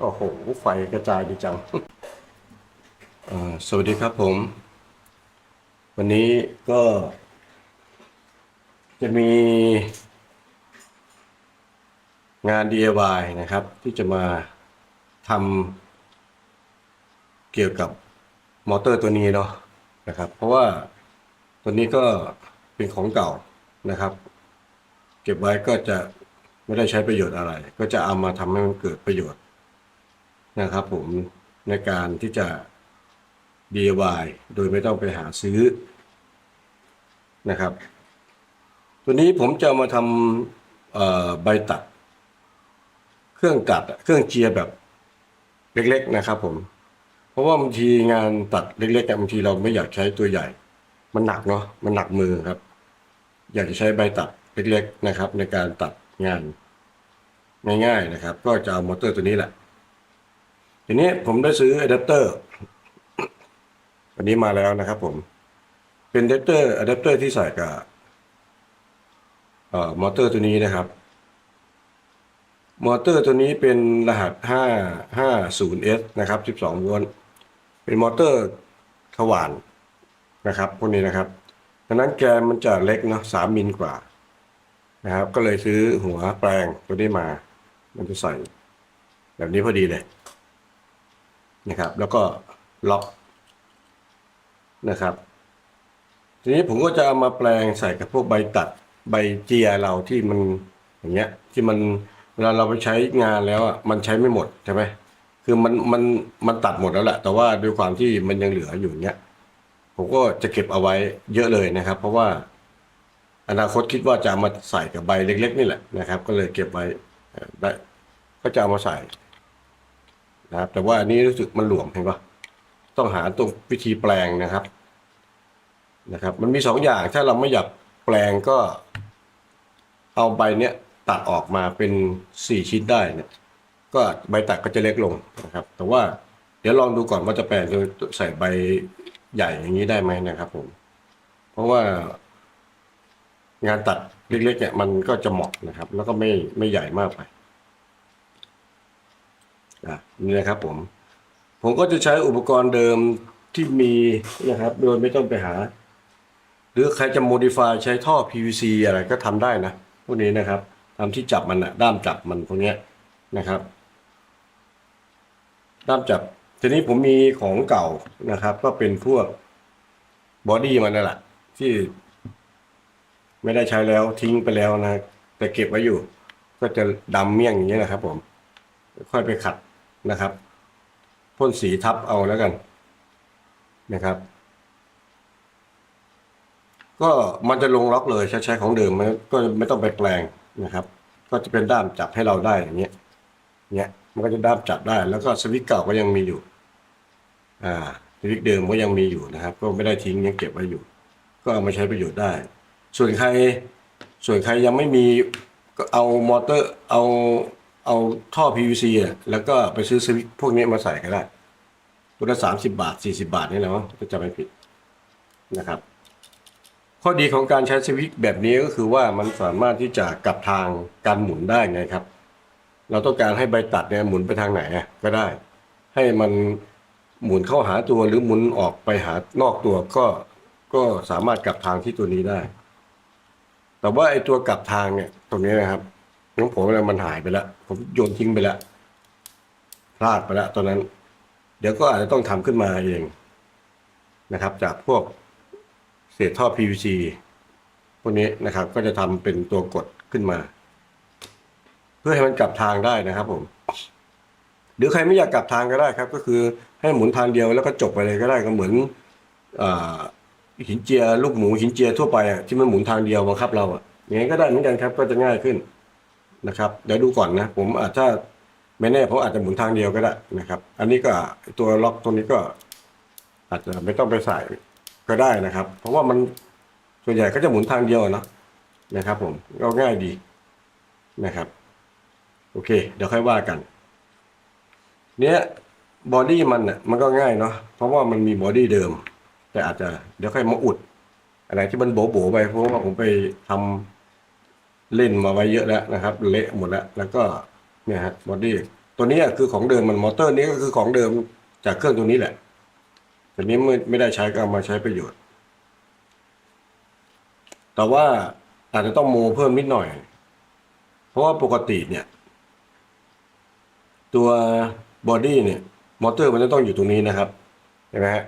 โอ้โห ไฟกระจายดีจัง สวัสดีครับผม วันนี้ก็ จะมี งาน DIY นะครับ ที่จะมาทำเกี่ยวกับมอเตอร์ตัวนี้เนาะนะครับ เพราะว่าตัวนี้ก็เป็นของเก่านะครับ เก็บไว้ก็จะไม่ได้ใช้ประโยชน์อะไร ก็จะเอามาทำให้มันเกิดประโยชน์ นะครับผมในการที่จะ DIY โดยไม่ต้องไปหาซื้อนะครับ ตัวนี้ผมจะมาทำใบตัด เครื่องตัดเครื่องเจียร์แบบเล็กๆนะครับ ผม เพราะว่าบางทีงานตัดเล็กๆอะบางทีเราไม่อยากใช้ตัวใหญ่ มันหนักเนาะมันหนักมือครับ อยากจะใช้ใบตัดเล็กๆนะครับ ในการตัดงานง่ายๆนะครับ ก็จะเอามอเตอร์ตัวนี้แหละ ทีนี้ผมได้ซื้ออะแดปเตอร์อันนี้มาแล้วนะครับผมเป็นอะแดปเตอร์อะแดปเตอร์ที่ใส่กับเอ่อมอเตอร์ตัวนี้นะครับ มอเตอร์ตัวนี้เป็นรหัส 550S นะครับ 12 โวลต์เป็นมอเตอร์ถวานนะครับพวกนี้นะครับดังนั้นแกนมันจะเล็กเนาะ3มิลกว่านะครับ ก็เลยซื้อหัวแปลงตัวนี้มา มันจะใส่แบบนี้พอดีเลย นะครับ แล้วก็ล็อกนะครับ ทีนี้ผมก็จะเอามาแปลงใส่กับพวกใบตัดใบเจียเราที่มันอย่างเงี้ยที่มันเวลาเราไปใช้งานแล้วอะมันใช้ไม่หมดใช่ไหมคือมันมันมันตัดหมดแล้วแหละแต่ว่าด้วยความที่มันยังเหลืออยู่เนี้ยผมก็จะเก็บเอาไว้เยอะเลยนะครับ เพราะว่าอนาคตคิดว่าจะมาใส่กับใบเล็ก ๆ นี่แหละนะครับ ก็เลยเก็บไว้ได้ก็จะเอามาใส่ นะครับแต่ว่าอันนี้รู้สึกมันหลวมเห็นปะต้องหาตรงวิธีแปลงนะครับนะครับ มันมีสองอย่างถ้าเราไม่อยากแปลงก็ เอาใบเนี้ยตัดออกมาเป็นสี่ชิ้นได้เนี่ยก็ใบตัดก็จะเล็กลงนะครับ แต่ว่าเดี๋ยวลองดูก่อนว่าจะแปลงโดยใส่ใบใหญ่อย่างนี้ได้ไหมนะครับผมเพราะว่างานตัดเล็กๆเนี่ยมันก็จะเหมาะนะครับ แล้วก็ไม่ไม่ใหญ่มากไป อะนี่นะครับผม ผมก็จะใช้อุปกรณ์เดิมที่มีนะครับ โดยไม่ต้องไปหา หรือใครจะ modify ใช้ท่อ PVC อะไรก็ทำได้นะพวกนี้นะครับทำที่จับมันอะด้ามจับมันพวกนี้นะครับด้ามจับ ทีนี้ผมมีของเก่านะครับ ก็เป็นพวกบอดี้มันนั่นแหละที่ไม่ได้ใช้แล้วทิ้งไปแล้วนะแต่เก็บไว้อยู่ ก็จะดำเมี่ยงอย่างนี้นะครับผม ค่อยไปขัด นะครับพ่นสีทับเอาแล้วกันนะครับ ก็มันจะลงล็อกเลยใช้ใช้ของเดิมมันก็ไม่ต้องไปแปลงนะครับ ก็จะเป็นด้ามจับให้เราได้อย่างเงี้ยเงี้ยมันก็จะด้ามจับได้ แล้วก็สวิตช์เก่าก็ยังมีอยู่ อ่าสวิตช์เดิมก็ยังมีอยู่นะครับ ก็ไม่ได้ทิ้งยังเก็บไว้อยู่ ก็เอามาใช้ประโยชน์ได้ ส่วนใครส่วนใครยังไม่มีก็เอามอเตอร์เอา เอาท่อ PVC อะแล้วก็ไปซื้อสวิตช์พวกนี้มาใส่ก็ได้ตัวละสามสิบาทสี่สิบาทนี่แหละมั้งจะไม่ผิดนะครับ ข้อดีของการใช้สวิตช์แบบนี้ก็คือว่ามันสามารถที่จะกลับทางการหมุนได้ไงครับ เราต้องการให้ใบตัดเนี่ยหมุนไปทางไหนก็ได้ ให้มันหมุนเข้าหาตัวหรือหมุนออกไปหานอกตัวก็ก็สามารถกลับทางที่ตัวนี้ได้ แต่ว่าไอ้ตัวกลับทางเนี่ยตรงนี้นะครับ ของผมเนี่ยมันหายไปแล้ว ผมโยนทิ้งไปแล้วพลาดไปแล้วตอนนั้น เดี๋ยวก็อาจจะต้องทำขึ้นมาเองนะครับ จากพวกเศษท่อ PVC พวกนี้นะครับ ก็จะทำเป็นตัวกดขึ้นมา เพื่อให้มันกลับทางได้นะครับ ผม หรือใครไม่อยากกลับทางก็ได้ครับ ก็คือให้หมุนทางเดียวแล้วก็จบไปเลยก็ได้ก็เหมือนอหินเจียลูกหมูหินเจียทั่วไปอะที่มันหมุนทางเดียวบังคับเราอะอย่างนี้ก็ได้เหมือนกันครับ ก็จะง่ายขึ้น นะครับเดี๋ยวดูก่อนนะ ผมอาจจะไม่แน่ผมอาจจะหมุนทางเดียวก็ได้นะครับ อันนี้ก็ตัวล็อกตรงนี้ก็ อาจจะไม่ต้องไปใส่ก็ได้นะครับ เพราะว่ามันส่วนใหญ่ก็จะหมุนทางเดียวนะนะครับ ผมก็ง่ายดีนะครับ โอเค เดี๋ยวค่อยว่ากัน เนี้ยบอดี้มันเนี่ยมันก็ง่ายเนาะเพราะว่ามันมีบอดี้เดิม แต่อาจจะเดี๋ยวค่อยมาอุด อะไรที่มันโบ๋ๆไปเพราะว่าผมไปทำ เล่นมาไว้เยอะแล้วนะครับ เละหมดแล้ว แล้วก็เนี่ยฮะบอดี้ตัวนี้คือของเดิมมันมอเตอร์นี้ก็คือของเดิมจากเครื่องตัวนี้แหละแต่นี้ไม่ไม่ได้ใช้ก็เอามาใช้ประโยชน์ แต่ว่าอาจจะต้องโมเพิ่มนิดหน่อย เพราะว่าปกติเนี่ย ตัวบอดี้เนี่ย มอเตอร์มันจะต้องอยู่ตรงนี้นะครับเห็นไหมฮะ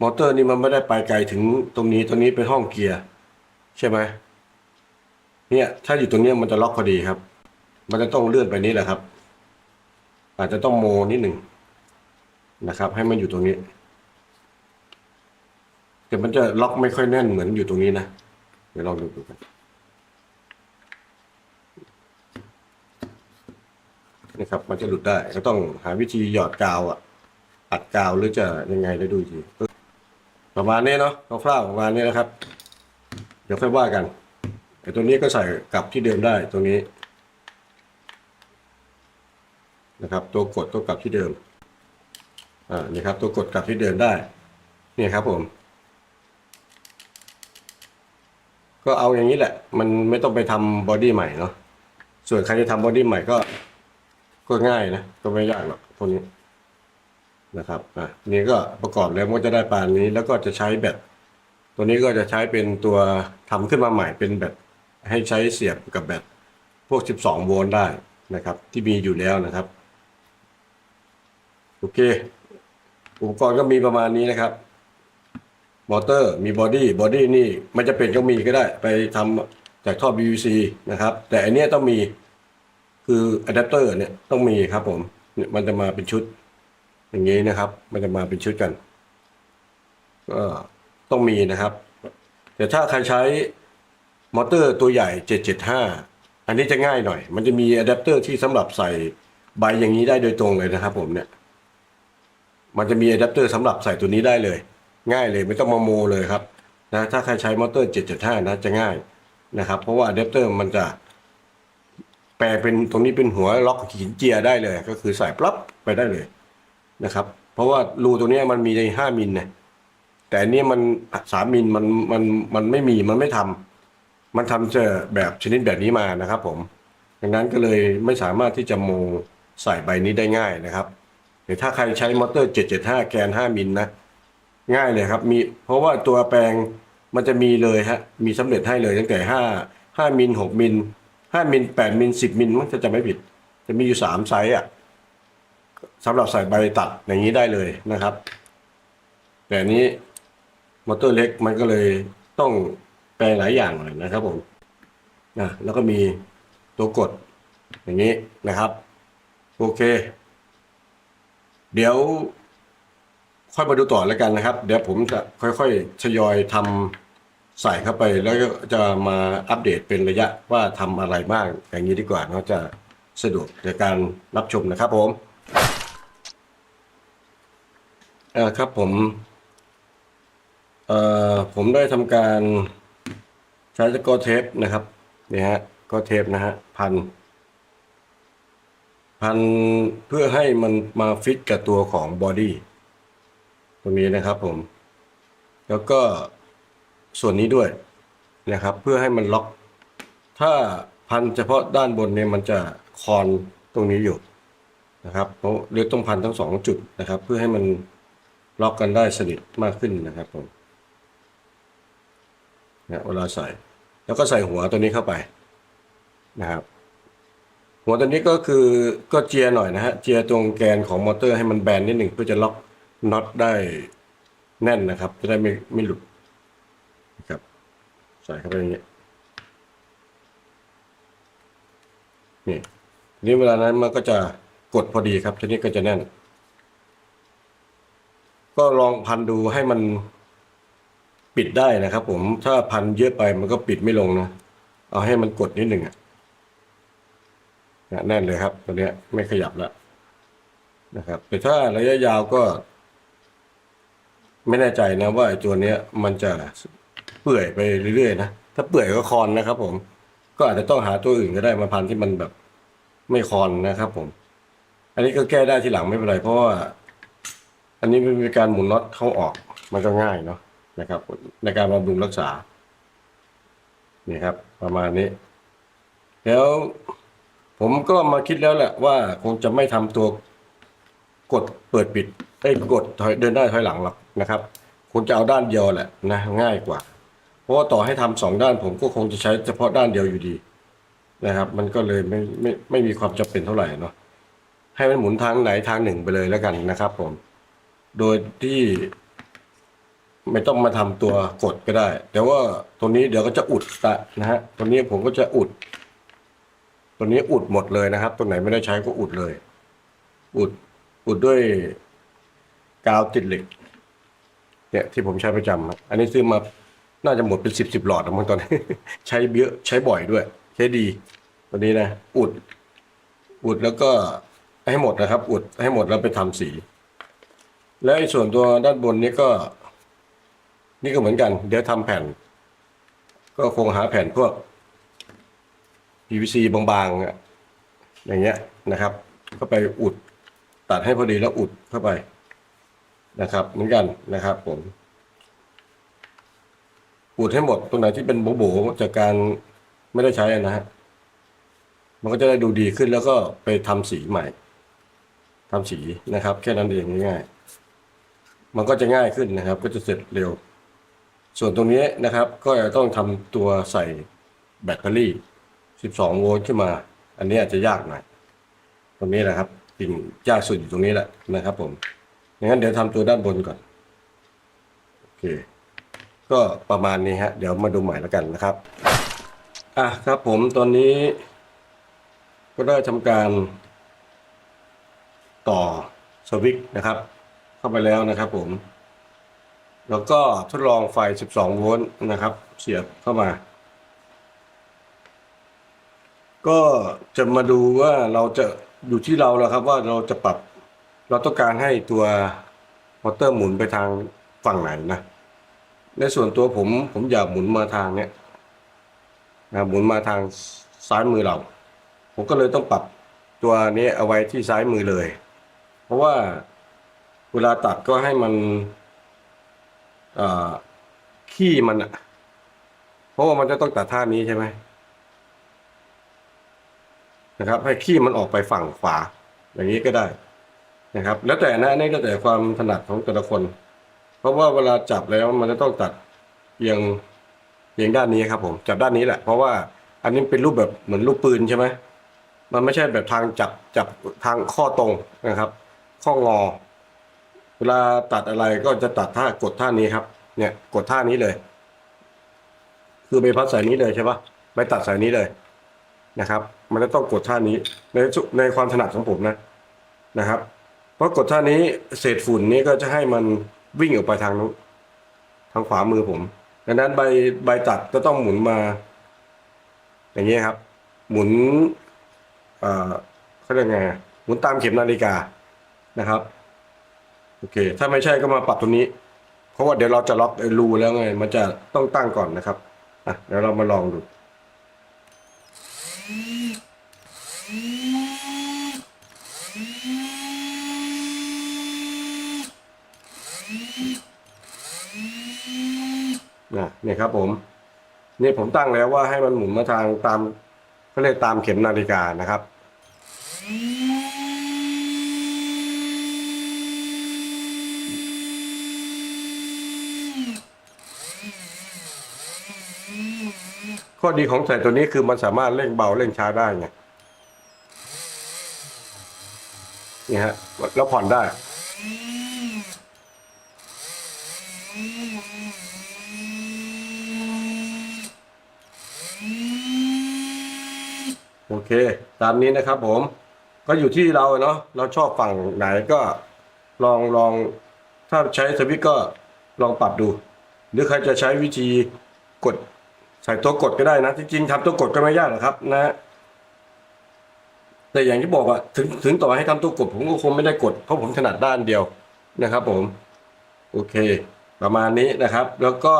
มอเตอร์นี่มันไม่ได้ไปไกลถึงตรงนี้ตรงนี้เป็นห้องเกียร์ใช่ไหม เนี่ยถ้าอยู่ตรงเนี้ยมันจะล็อกพอดีครับ มันจะต้องเลื่อนไปนี้แหละครับ อาจจะต้องโมนิดหนึ่งนะครับ ให้มันอยู่ตรงนี้แต่มันจะล็อกไม่ค่อยแน่นเหมือนอยู่ตรงนี้นะเดี๋ยวลองดูดูกันนี่ครับ มันจะหลุดได้ก็ต้องหาวิธีหยอดกาวอะอัดกาวหรือจะยังไงได้ดูทีประมาณนี้เนาะคร่าวๆประมาณนี้นะครับ เดี๋ยวค่อยว่ากัน ไอ้ตัวนี้ก็ใส่กลับที่เดิมได้ตรงนี้นะครับ ตัวกดตัวกลับที่เดิมอ่านี่ครับ ตัวกดกลับที่เดิมได้นี่ครับผม ก็เอาอย่างนี้แหละ มันไม่ต้องไปทำบอดี้ใหม่เนาะส่วนใครจะทำบอดี้ใหม่ก็ ก็ง่ายนะ ก็ไม่ยากหรอกพวกนี้นะครับ อะ นี่ก็ประกอบแล้วมันก็จะได้ปานนี้ แล้วก็จะใช้แบตตัวนี้ก็จะใช้เป็นตัวทำขึ้นมาใหม่เป็นแบต ให้ใช้เสียบกับแบตพวก 12 โวลต์ได้นะครับ ที่มีอยู่แล้วนะครับ โอเค อุปกรณ์ก็มีประมาณนี้นะครับ มอเตอร์มีบอดี้บอดี้นี่ไม่จะเป็นก็มีก็ได้ ไปทำจากท่อ PVC นะครับ แต่อันนี้ต้องมีคืออะแดปเตอร์เนี่ยต้องมีครับผมเนี่ยมันจะมาเป็นชุด อย่างนี้นะครับ มันจะมาเป็นชุดกันก็ต้องมีนะครับ แต่ถ้าใครใช้ มอเตอร์ตัวใหญ่ 775 อันนี้จะง่ายหน่อย มันจะมีอะแดปเตอร์ที่สำหรับใส่ใบอย่างนี้ได้โดยตรงเลยนะครับผมเนี่ย มันจะมีอะแดปเตอร์สำหรับใส่ตัวนี้ได้เลย ง่ายเลยไม่ต้องมาโมเลยครับนะถ้าใครใช้มอเตอร์ 775 นะจะง่ายนะครับ เพราะว่าอะแดปเตอร์มันจะแปลเป็นตรงนี้เป็นหัวล็อกหินเจียได้เลย ก็คือใส่ปลั๊บไปได้เลยนะครับ เพราะว่ารูตัวนี้มันมีใน 5มิลเนี่ยแต่อันนี้มัน3มิลมันมันมันไม่มีมันไม่ทำ มันทำเจอแบบชนิดแบบนี้มานะครับ ผมดังนั้นก็เลยไม่สามารถที่จะโมใส่ใบนี้ได้ง่ายนะครับหรือถ้าใครใช้มอเตอร์ 775 แกน 5 มิลนะง่ายเลยครับ มีเพราะว่าตัวแปลงมันจะมีเลยฮะมีสำเร็จให้เลยตั้งแต่ 5 5มิล6มิล5มิล8มิล10มิลมันจะไม่ผิด จะมีอยู่ 3 ไซส์อะสำหรับใส่ใบตัดอย่างนี้ได้เลยนะครับ แต่นี้มอเตอร์เล็กมันก็เลยต้อง แปลงหลายอย่างเลยนะครับผมนะแล้วก็มีตัวกดอย่างนี้นะครับ โอเค เดี๋ยว ค่อยมาดูต่อแล้วกันนะครับ เดี๋ยวผมจะค่อยๆทยอยทำใส่เข้าไป แล้วก็จะมาอัปเดตเป็นระยะว่าทำอะไรบ้างอย่างนี้ดีกว่าเนาะจะสะดวกในการรับชมนะครับผมเอ่อครับผมเอ่อผมได้ทำการ ใช้ตะกอเทปนะครับนี่ฮะก็เทปนะฮะพัน พันเพื่อให้มันมาฟิตกับตัวของบอดี้ตรงนี้นะครับผม แล้วก็ส่วนนี้ด้วยนะครับ เพื่อให้มันล็อก ถ้าพันเฉพาะด้านบนเนี่ยมันจะคอนตรงนี้อยู่นะครับเพราะเรือต้องพันทั้งสองจุดนะครับ เพื่อให้มันล็อกกันได้สนิทมากขึ้นนะครับผม นะเวลาใส่ แล้วก็ใส่หัวตัวนี้เข้าไปนะครับ หัวตัวนี้ก็คือก็เจียหน่อยนะฮะเจียตรงแกนของมอเตอร์ให้มันแบนนิดหนึ่งเพื่อจะล็อกน็อตได้แน่นนะครับ จะได้ไม่ไม่หลุดนะครับ ใส่เข้าไปอย่างนี้นี่นี้เวลานั้นมันก็จะกดพอดีครับทีนี้ก็จะแน่น ก็ลองพันดูให้มัน ปิดได้นะครับผมถ้าพันเยอะไปมันก็ปิดไม่ลงนะ เอาให้มันกดนิดหนึ่งอะนะแน่นเลยครับตัวนี้ไม่ขยับแล้วนะครับ แต่ถ้าระยะยาวก็ ไม่แน่ใจนะว่าตัวเนี้ยมันจะเปื่อยไปเรื่อยๆนะถ้าเปื่อยก็คอนนะครับ ผม ก็อาจจะต้องหาตัวอื่นก็ได้มาพันที่มันแบบไม่คอนนะครับ ผม อันนี้ก็แก้ได้ทีหลังไม่เป็นไรเพราะว่า อันนี้มันเป็นการหมุนน็อตเข้าออกมันก็ง่ายเนาะ นะครับ ในการบำรุงรักษานี่ครับ ประมาณนี้ แล้วผมก็มาคิดแล้วแหละว่าคงจะไม่ทำตัวกดเปิดปิดไอ้กดถอยเดินได้ถอยหลังหรอกนะครับคงจะเอาด้านเดียวแหละนะง่ายกว่า เพราะว่าต่อให้ทำสองด้านผมก็คงจะใช้เฉพาะด้านเดียวอยู่ดีนะครับ มันก็เลยไม่ไม่ไม่มีความจำเป็นเท่าไหร่เนาะให้มันหมุนทางไหนทางหนึ่งไปเลยแล้วกันนะครับ ผม โดยที่ ไม่ต้องมาทำตัวกดก็ได้ แต่ว่าตัวนี้เดี๋ยวก็จะอุดละนะฮะตัวนี้ผมก็จะอุด ตัวนี้อุดหมดเลยนะครับ ตัวไหนไม่ได้ใช้ก็อุดเลย อุดอุดด้วยกาวติดเหล็ก เนี่ยที่ผมใช้ประจำอะอันนี้ซื้อมาน่าจะหมดเป็นสิบสิบหลอดแล้วมั้งตอนนี้ใช้เยอะใช้บ่อยด้วยใช้ดีตัวนี้นะ อุด อุดแล้วก็ให้หมดนะครับ อุดให้หมดแล้วไปทำสี แล้วไอ้ส่วนตัวด้านบนนี้ก็ นี่ก็เหมือนกัน เดี๋ยวทำแผ่น ก็คงหาแผ่นพวก PVC บางๆอะอย่างเงี้ยนะครับ ก็ไปอุดตัดให้พอดีแล้วอุดเข้าไปนะครับ เหมือนกันนะครับผมอุดให้หมดตรงไหนที่เป็นโบ๋ๆจากการไม่ได้ใช้นะฮะมันก็จะได้ดูดีขึ้นแล้วก็ไปทำสีใหม่ทำสีนะครับ แค่นั้นเองง่ายๆมันก็จะง่ายขึ้นนะครับ ก็จะเสร็จเร็ว ส่วนตรงนี้นะครับก็จะต้องทำตัวใส่แบตเตอรี่ 12 โวลต์ขึ้นมา อันนี้อาจจะยากหน่อย ตรงนี้แหละครับสิ่งยากสุดอยู่ตรงนี้แหละนะครับผมงั้นเดี๋ยวทำตัวด้านบนก่อน โอเค ก็ประมาณนี้ฮะ เดี๋ยวมาดูใหม่แล้วกันนะครับ อะครับผมตอนนี้ ก็ได้ทำการต่อสวิตช์นะครับ เข้าไปแล้วนะครับผม แล้วก็ทดลองไฟ 12 โวลต์นะครับ เสียบเข้ามา ก็จะมาดูว่าเราจะอยู่ที่เราแล้วครับว่าเราจะปรับเราต้องการให้ตัวมอเตอร์หมุนไปทางฝั่งไหนนะ ในส่วนตัวผมผมอยากหมุนมาทางเนี้ยนะหมุนมาทางซ้ายมือเรา ผมก็เลยต้องปรับตัวนี้เอาไว้ที่ซ้ายมือเลย เพราะว่าเวลาตัดก็ให้มัน ขี้มันอะเพราะว่ามันจะต้องตัดท่านี้ใช่ไหมนะครับ ให้ขี้มันออกไปฝั่งขวา อย่างนี้ก็ได้นะครับ แล้วแต่นะอันนี่แล้วแต่ความถนัดของแต่ละคน เพราะว่าเวลาจับแล้วมันจะต้องตัดเอียงเอียงด้านนี้ครับ ผมจับด้านนี้แหละ เพราะว่าอันนี้เป็นรูปแบบเหมือนลูกปืนใช่ไหมมันไม่ใช่แบบทางจับจับทางข้อตรงนะครับ ข้องอ วลาตัดอะไรก็จะตัดท่ากดท่านี้ครับ เนี่ย กดท่านี้เลย คือใบพัดสายนี้เลยใช่ปะใบตัดสายนี้เลยนะครับ มันจะต้องกดท่านี้ในในความถนัดของผมนะนะครับ เพราะกดท่านี้เศษฝุ่นนี้ก็จะให้มันวิ่งออกไปทางนู้นทางขวามือผมดังนั้นใบใบตัดก็ต้องหมุนมา อย่างนี้ครับ หมุนเอ่อเขาเรียกไงหมุนตามเข็มนาฬิกานะครับ โอเค ถ้าไม่ใช่ก็มาปรับตรงนี้ เพราะว่าเดี๋ยวเราจะล็อกรูแล้วไง มันจะต้องตั้งก่อนนะครับอะเดี๋ยวเรามาลองดูนะเนี่ยครับผมนี่ผมตั้งแล้วว่าให้มันหมุนมาทางตามเขาเรียกตามเข็มนาฬิกานะครับ ข้อดีของใส่ตัวนี้คือมันสามารถเร่งเบาเร่งช้าได้ไงนี่ฮะแล้วผ่อนได้ โอเค ตามนี้นะครับผม ก็อยู่ที่เราเนาะเราชอบฝั่งไหนก็ลองลองถ้าใช้สวิตก็ลองปรับดู หรือใครจะใช้วิธีกด ใส่ตัวกดก็ได้นะจริงๆทำตัวกดก็ไม่ยากหรอกครับนะ แต่อย่างที่บอกอะถึงถึงต่อให้ทำตัวกดผมก็คงไม่ได้กดเพราะผมถนัดด้านเดียวนะครับ ผม โอเค ประมาณนี้นะครับ แล้วก็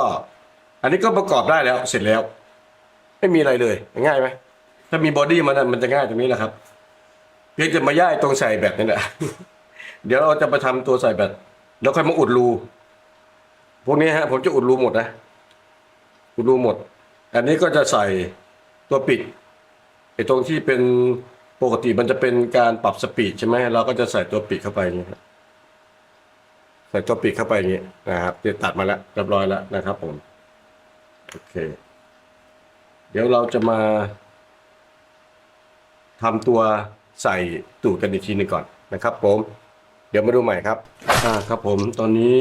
อันนี้ก็ประกอบได้แล้วเสร็จแล้ว ไม่มีอะไรเลยง่ายไหมถ้ามีบอดี้มันอะมันจะง่ายตรงนี้แหละครับเพียงจะมาย่ายตรงใส่แบตนี่แหละเดี๋ยวเราจะไปทำตัวใส่แบตแล้วค่อยมาอุดรูพวกนี้ฮะผมจะอุดรูหมดนะอุดรูหมด อันนี้ก็จะใส่ตัวปิดไอ้ตรงที่เป็นปกติมันจะเป็นการปรับสปีดใช่ไหมเราก็จะใส่ตัวปีกเข้าไปอย่างนี้ครับใส่ตัวปีกเข้าไปอย่างนี้นะครับเดี๋ยวตัดมาแล้วเรียบร้อยแล้วนะครับผมโอเค เดี๋ยวเราจะมาทำตัวใส่ตูดกันอีกทีหนึงก่อนนะครับผม เดี๋ยวมาดูใหม่ครับอ่าครับผมตอนนี้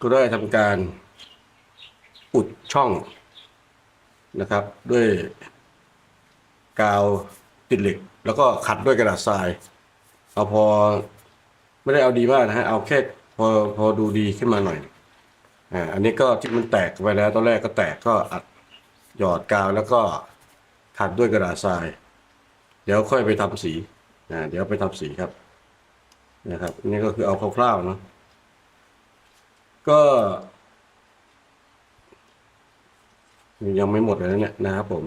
ก็ได้ทำการอุดช่อง นะครับ ด้วยกาวติดเหล็ก แล้วก็ขัดด้วยกระดาษทราย เอาพอไม่ได้เอาดีมากนะฮะเอาแค่พอพอดูดีขึ้นมาหน่อยอ่าอันนี้ก็ที่มันแตกไปแล้ว ตอนแรกก็แตกก็อัดหยอดกาวแล้วก็ขัดด้วยกระดาษทราย เดี๋ยวค่อยไปทำสีอ่าเดี๋ยวไปทำสีครับนะครับอันนี่ก็คือเอาคร่าวๆเนาะก็ ยังไม่หมดเลยนะเนี่ยนะครับผม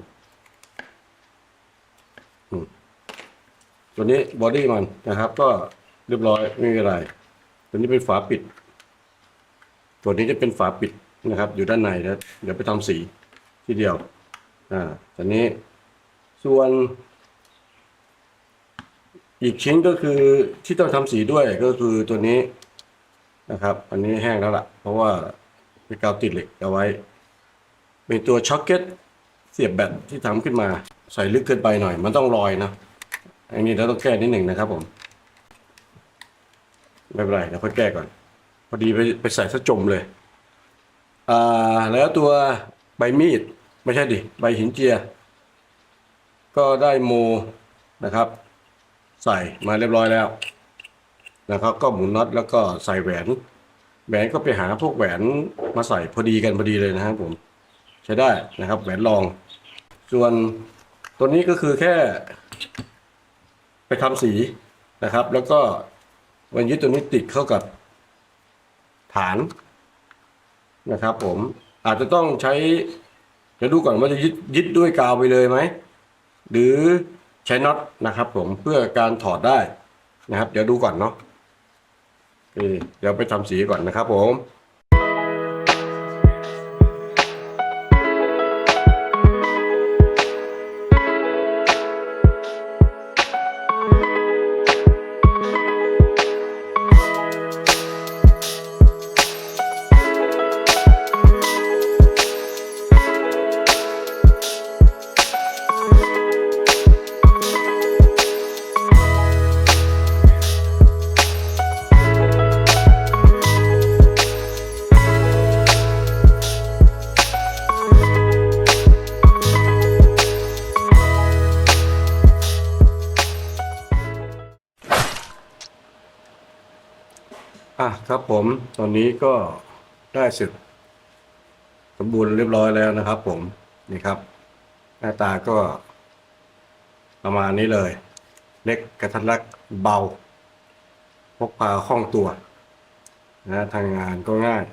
ตัวนี้บอดี้มันนะครับ ก็เรียบร้อยไม่มีอะไรตัวนี้เป็นฝาปิด ตัวนี้จะเป็นฝาปิดนะครับ อยู่ด้านในนะเดี๋ยวไปทำสีทีเดียว อ่าตอนนี้ส่วน อีกชิ้นก็คือที่ต้องทำสีด้วยก็คือตัวนี้นะครับ อันนี้แห้งแล้วล่ะ เพราะว่าเป็นกาวติดเหล็กเอาไว้ เป็นตัวช็อคเก็ตเสียบแบตที่ทำขึ้นมา ใส่ลึกเกินไปหน่อย มันต้องลอยนะอันนี้เราต้องแก้นิดหนึ่งนะครับผมไม่เป็นไรเราค่อยแก้ก่อน พอดีไปไปใส่ซะจมเลยอ่าแล้วตัวใบมีดไม่ใช่ดิใบหินเจีย ก็ได้โมนะครับ ใส่มาเรียบร้อยแล้วนะครับก็หมุนน็อตแล้วก็ใส่แหวน แหวนก็ไปหาพวกแหวนมาใส่พอดีกันพอดีเลยนะครับผม ใช้ได้นะครับ แหวนรอง ส่วนตัวนี้ก็คือแค่ ไปทำสีนะครับ แล้วก็วันยึดตัวนี้ติดเข้ากับฐานนะครับผมอาจจะต้องใช้เดี๋ยวดูก่อนว่าจะยึดยึดด้วยกาวไปเลยไหม หรือใช้น็อตนะครับ ผมเพื่อการถอดได้นะครับ เดี๋ยวดูก่อนเนาะเดี๋ยวไปทำสีก่อนนะครับผม ครับผมตอนนี้ก็ได้เสร็จสมบูรณ์เรียบร้อยแล้วนะครับ ผมนี่ครับ หน้าตาก็ ประมาณนี้เลย เล็กกระทัดรัดเบา พกพาคล่องตัวนะทางงานก็ง่าย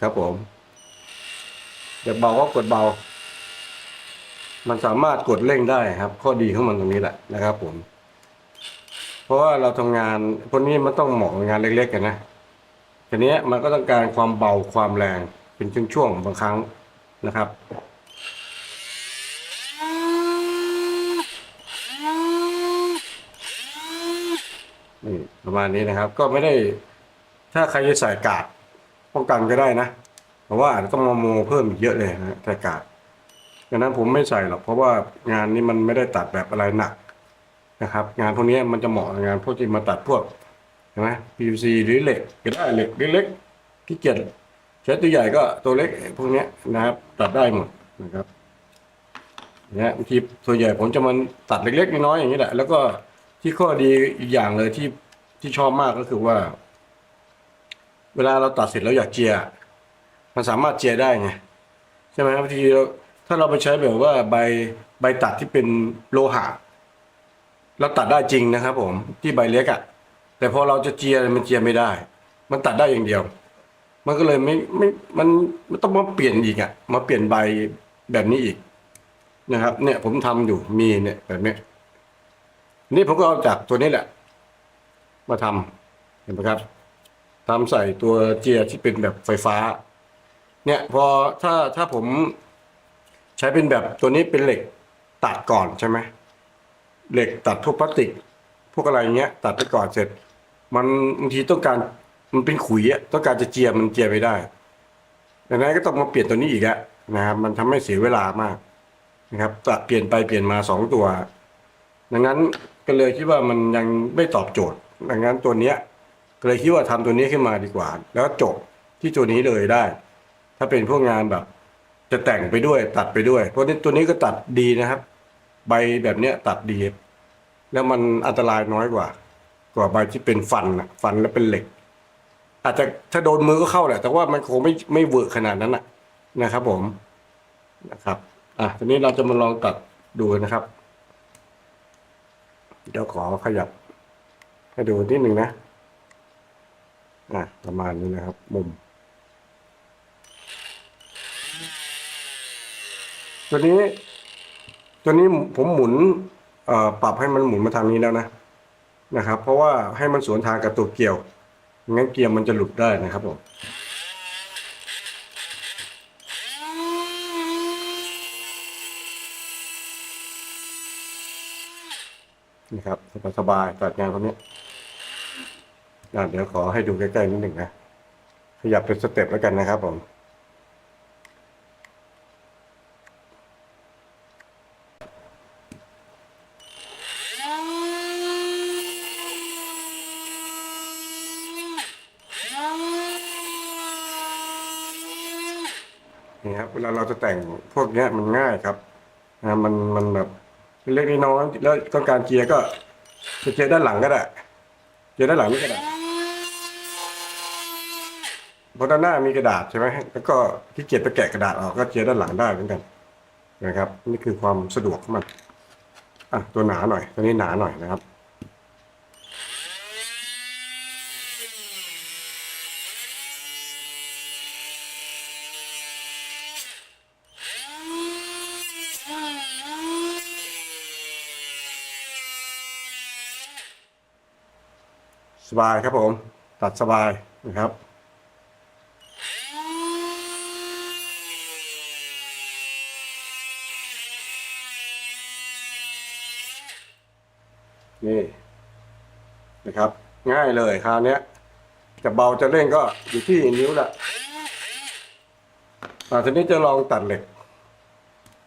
ครับผมอยากเบาก็กดเบา มันสามารถกดเร่งได้ครับ ข้อดีของมันตรงนี้แหละนะครับ ผม เพราะว่าเราทำงานพวกนี้มันต้องเหมาะงานเล็กๆกันนะทีนี้มันก็ต้องการความเบาความแรงเป็นช่วงๆบางครั้งนะครับนี่ประมาณนี้นะครับ ก็ไม่ได้ ถ้าใครจะใส่กาดป้องกันก็ได้นะเพราะว่าต้องมาโมเพิ่มอีกเยอะเลยนะใส่กาด ดังนั้นผมไม่ใส่หรอกเพราะว่างานนี้มันไม่ได้ตัดแบบอะไรหนักนะครับ งานพวกนี้มันจะเหมาะกับงานพวกที่มาตัดพวกใช่ไหม PVC หรือเหล็กก็ได้เหล็กเล็กๆที่เกียจใช้ตัวใหญ่ก็ตัวเล็กพวกนี้นะครับ ตัดได้หมดนะครับเนี่ยบางทีส่วนใหญ่ผมจะมันตัดเล็ก ๆ น้อยๆอย่างนี้แหละ แล้วก็ที่ข้อดีอีกอย่างเลยที่ที่ชอบมากก็คือว่า เวลาเราตัดเสร็จแล้วอยากเจีย มันสามารถเจียได้ไงใช่ไหมบางทีเรา ถ้าเราไปใช้แบบว่าใบใบตัดที่เป็นโลหะเราตัดได้จริงนะครับ ผมที่ใบเล็กอะ่ะ แต่พอเราจะเจียมันเจียไม่ได้ มันตัดได้อย่างเดียว มันก็เลยไม่ไม่มันมันต้องมาเปลี่ยนอีกอะ่ะ มาเปลี่ยนใบแบบนี้อีกนะครับ เนี่ยผมทำอยู่มีเนี่ยแบบนี้นี่ผมก็เอาจากตัวนี้แหละ มาทำเห็นไหมครับทำใส่ตัวเจียที่เป็นแบบไฟฟ้า เนี่ย พอถ้าถ้าผม ใช้เป็นแบบตัวนี้เป็นเหล็กตัดก่อนใช่ไหมเหล็กตัดพวกพลาสติก พวกอะไรเงี้ย ตัดไปก่อนเสร็จ มันบางทีต้องการมันเป็นขุยอะต้องการจะเจียมันเจียไม่ได้ดังนั้นก็ต้องมาเปลี่ยนตัวนี้อีกอะนะครับ มันทำให้เสียเวลามากนะครับตัดเปลี่ยนไปเปลี่ยนมาสองตัว ดังนั้นก็เลยคิดว่ามันยังไม่ตอบโจทย์ ดังนั้นตัวเนี้ยก็เลยคิดว่าทำตัวนี้ขึ้นมาดีกว่า แล้วจบที่ตัวนี้เลยได้ ถ้าเป็นพวกงานแบบ จะแต่งไปด้วยตัดไปด้วย เพราะนี่ตัวนี้ก็ตัดดีนะครับ ใบแบบเนี้ยตัดดี แล้วมันอันตรายน้อยกว่า กว่าใบที่เป็นฟันนะฟันแล้วเป็นเหล็ก อาจจะถ้าโดนมือก็เข้าแหละ แต่ว่ามันคงไม่ไม่เวอร์ขนาดนั้นนะนะครับ ผมนะครับ อะทีนี้เราจะมาลองตัดดูนะครับเดี๋ยวขอขยับ ให้ดูนิดหนึ่งนะอะประมาณนี้นะครับ มุม ตัวนี้ ตัวนี้ผมหมุนปรับให้มันหมุนมาทางนี้แล้วนะนะครับ เพราะว่าให้มันสวนทางกับตัวเกี่ยวงั้นเกียร์มันจะหลุดได้นะครับผมนี่ครับสบายๆตัดงานตรงนี้อะเดี๋ยวขอให้ดูใกล้ๆนิดหนึ่งนะ ขยับเป็นสเต็ปแล้วกันนะครับผม นี่ครับ เวลาเราจะแต่งพวกเนี้ยมันง่ายครับนะมันมันแบบเล็กน้อยแล้วต้องการเกียร์ก็จะเกียร์ด้านหลังก็ได้เกียร์ด้านหลังนี่ก็ได้เพราะด้านหน้ามีกระดาษใช่ไหมแล้วก็ที่เกียร์ไปแกะกระดาษออกก็เกียร์ด้านหลังได้เหมือนกันนะครับ นี่คือความสะดวกของมันอะตัวหนาหน่อย ตัวนี้หนาหน่อยนะครับ บายครับผม ตัดสบายนะครับนี่นะครับ ง่ายเลยคราวนี้จะเบาจะเร่งก็อยู่ที่นิ้วละอ่าทีนี้จะลองตัดเหล็ก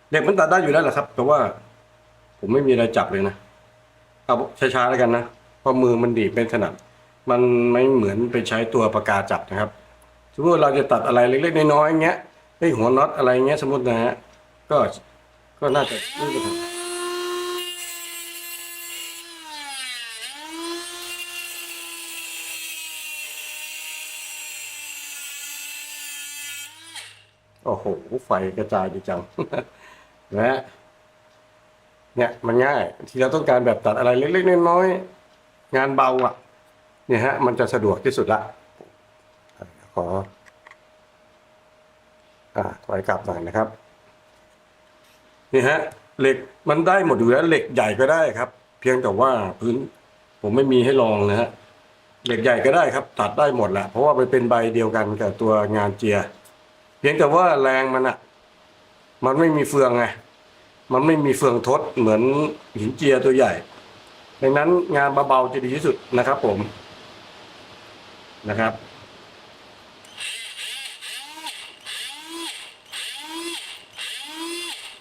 เหล็กมันตัดได้อยู่แล้วแหละครับ แต่ว่า ผมไม่มีอะไรจับเลยนะเอาช้าๆแล้วกันนะเพราะมือมันดีดเป็นถนัด มันไม่เหมือนไปใช้ตัวปากกาจับนะครับ สมมติเราจะตัดอะไรเล็กๆน้อยๆอย่างเงี้ยได้หัวน็อตอะไรเงี้ยสมมตินะฮะก็ก็น่าจะไม่เป็นไรโอ้โห ไฟกระจายดีจังนะฮะเนี่ย มันง่าย ที่เราต้องการแบบตัดอะไรเล็กๆน้อยๆงานเบาอะ เนี่ยฮะมันจะสะดวกที่สุดละขออ่าถอยกลับหน่อยนะครับนี่ฮะเหล็กมันได้หมดอยู่แล้วเหล็กใหญ่ก็ได้ครับ เพียงแต่ว่าพื้นผมไม่มีให้ลองนะฮะเหล็กใหญ่ก็ได้ครับ ตัดได้หมดแหละเพราะว่ามันเป็นใบเดียวกันกับตัวงานเจีย เพียงแต่ว่าแรงมันอะมันไม่มีเฟืองไงมันไม่มีเฟืองทดเหมือนหินเจียตัวใหญ่ดังนั้นงานเบาๆจะดีที่สุดนะครับผม นะครับ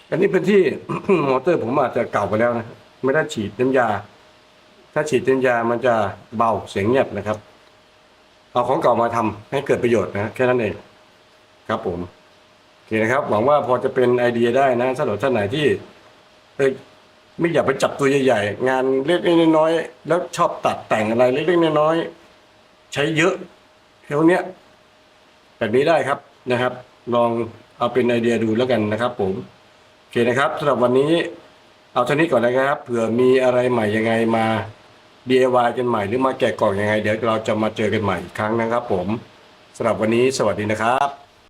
อันนี้เป็นที่ มอเตอร์ผมอาจจะเก่าไปแล้วนะ ไม่ได้ฉีดน้ำยา ถ้าฉีดน้ำยามันจะเบาเสียงเงียบนะครับ เอาของเก่ามาทำให้เกิดประโยชน์นะแค่นั้นเองครับผมโอเคนะครับ หวังว่าพอจะเป็นไอเดียได้นะสำหรับท่านไหนที่เอยไม่อยากไปจับตัวใหญ่ๆ งานเล็กๆน้อยๆแล้วชอบตัดแต่งอะไรเล็กๆน้อยๆ ใช้เยอะเท่าเนี้ยแบบนี้ได้ครับนะครับ ลองเอาเป็นไอเดียดูแล้วกันนะครับ ผมโอเคนะครับสำหรับวันนี้เอาเท่านี้ก่อนนะครับ เผื่อมีอะไรใหม่ยังไงมา DIY กันใหม่หรือมาแกะกล่องยังไง เดี๋ยวเราจะมาเจอกันใหม่อีกครั้งนะครับ ผมสำหรับวันนี้สวัสดีนะครับ